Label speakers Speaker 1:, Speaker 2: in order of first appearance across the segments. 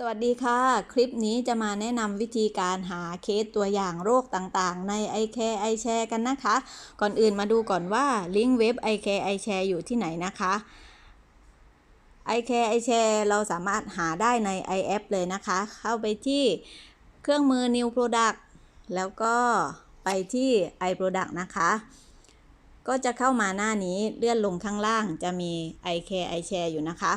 Speaker 1: สวัสดีค่ะ คลิปนี้จะมาแนะนำวิธีการหาเคสตัวอย่างโรคต่างๆ ใน iCare iShare กันนะคะ ก่อนอื่นมาดูก่อนว่าลิงก์เว็บ iCare iShare อยู่ที่ไหนนะคะ iCare iShare เราสามารถหาได้ใน iApp เลยนะคะ เข้าไปที่เครื่องมือ New Product แล้วก็ไปที่ iProduct นะคะ ก็จะเข้ามาหน้านี้เลื่อนลงข้างล่างจะมี iCare iShare อยู่นะคะ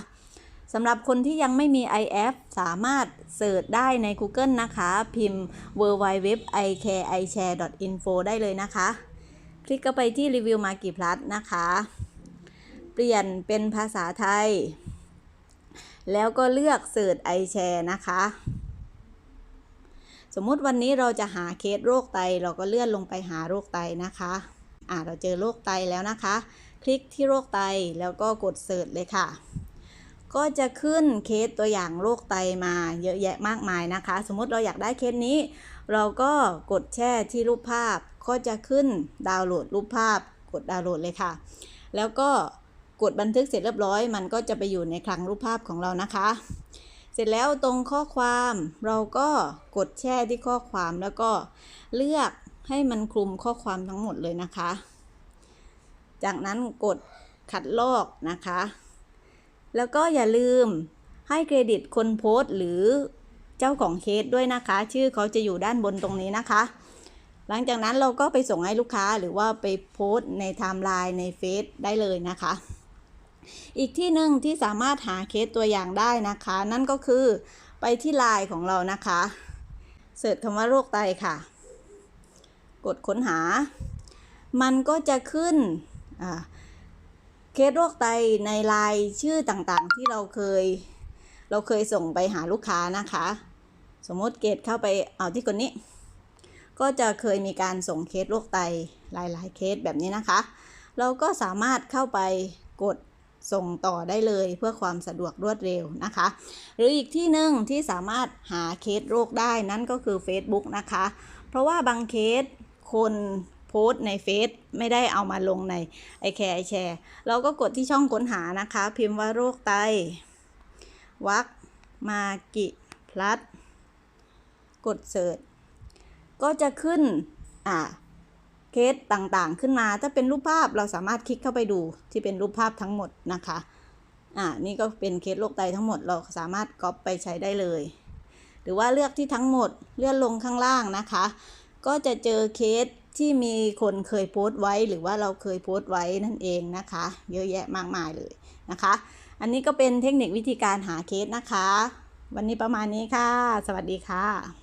Speaker 1: สำหรับคนที่ยังไม่มี iApp สามารถเสิร์ชได้ใน Google นะคะ พิมพ์ w w w i c a r e i s h a r e i n f o ได้เลยนะคะ คลิกเข้าไปที่รีวิวมากี่พลัสนะคะ เปลี่ยนเป็นภาษาไทย แล้วก็เลือกเสิร์ช iShare นะคะ สมมุติวันนี้เราจะหาเคสโรคไต เราก็เลื่อนลงไปหาโรคไตนะคะอ่าเราเจอโรคไตแล้วนะคะ คลิกที่โรคไตแล้วก็กดเสิร์ชเลยค่ะ ก็จะขึ้นเคสตัวอย่างโรคไตมาเยอะแยะมากมายนะคะ สมมติเราอยากได้เคสนี้ เราก็กดแช่ที่รูปภาพ ก็จะขึ้นดาวน์โหลดรูปภาพ กดดาวน์โหลดเลยค่ะ แล้วก็กดบันทึกเสร็จเรียบร้อย มันก็จะไปอยู่ในคลังรูปภาพของเรานะคะ เสร็จแล้วตรงข้อความเราก็กดแช่ที่ข้อความแล้วก็เลือกให้มันคลุมข้อความทั้งหมดเลยนะคะ จากนั้นกดคัดลอกนะคะ แล้วก็อย่าลืมให้เครดิตคนโพสต์หรือเจ้าของเคสด้วยนะคะ ชื่อเขาจะอยู่ด้านบนตรงนี้นะคะ หลังจากนั้นเราก็ไปส่งให้ลูกค้าหรือว่าไปโพสต์ในไทม์ไลน์ในเฟซได้เลยนะคะ อีกที่หนึ่งที่สามารถหาเคสตัวอย่างได้นะคะ นั่นก็คือไปที่ไลน์ของเรานะคะเสิร์ชคำว่าโรคไตค่ะ กดค้นหา มันก็จะขึ้นอ่า เคสโรคไตในลายชื่อต่างๆ ที่เราเคย เราเคยส่งไปหาลูกค้านะคะ สมมติเกตเข้าไปเอาที่คนนี้ ก็จะเคยมีการส่งเคสโรคไตหลายๆ เคสแบบนี้นะคะ เราก็สามารถเข้าไปกดส่งต่อได้เลยเพื่อความสะดวกรวดเร็วนะคะ หรืออีกที่หนึ่งที่สามารถหาเคสโรคได้นั่นก็คือ Facebook นะคะ เพราะว่าบางเคสคน โพสต์ในเฟซไม่ได้เอามาลงในไอแคร์ไอแชร์เราก็กดที่ช่องค้นหานะคะ พิมพ์ว่าโรคไต วักมากิพลัสกดเสิร์ชก็จะขึ้นอ่าเคสต่างๆ ขึ้นมา ถ้าเป็นรูปภาพเราสามารถคลิกเข้าไปดูที่เป็นรูปภาพทั้งหมดนะคะ อ่า นี่ก็เป็นเคสโรคไตทั้งหมด เราสามารถก๊อปไปใช้ได้เลย หรือว่าเลือกที่ทั้งหมด เลื่อนลงข้างล่างนะคะ ก็จะเจอเคส ที่มีคนเคยโพสต์ไว้หรือว่าเราเคยโพสต์ไว้นั่นเองนะคะ เยอะแยะมากมายเลยนะคะ อันนี้ก็เป็นเทคนิควิธีการหาเคสนะคะ วันนี้ประมาณนี้ค่ะ สวัสดีค่ะ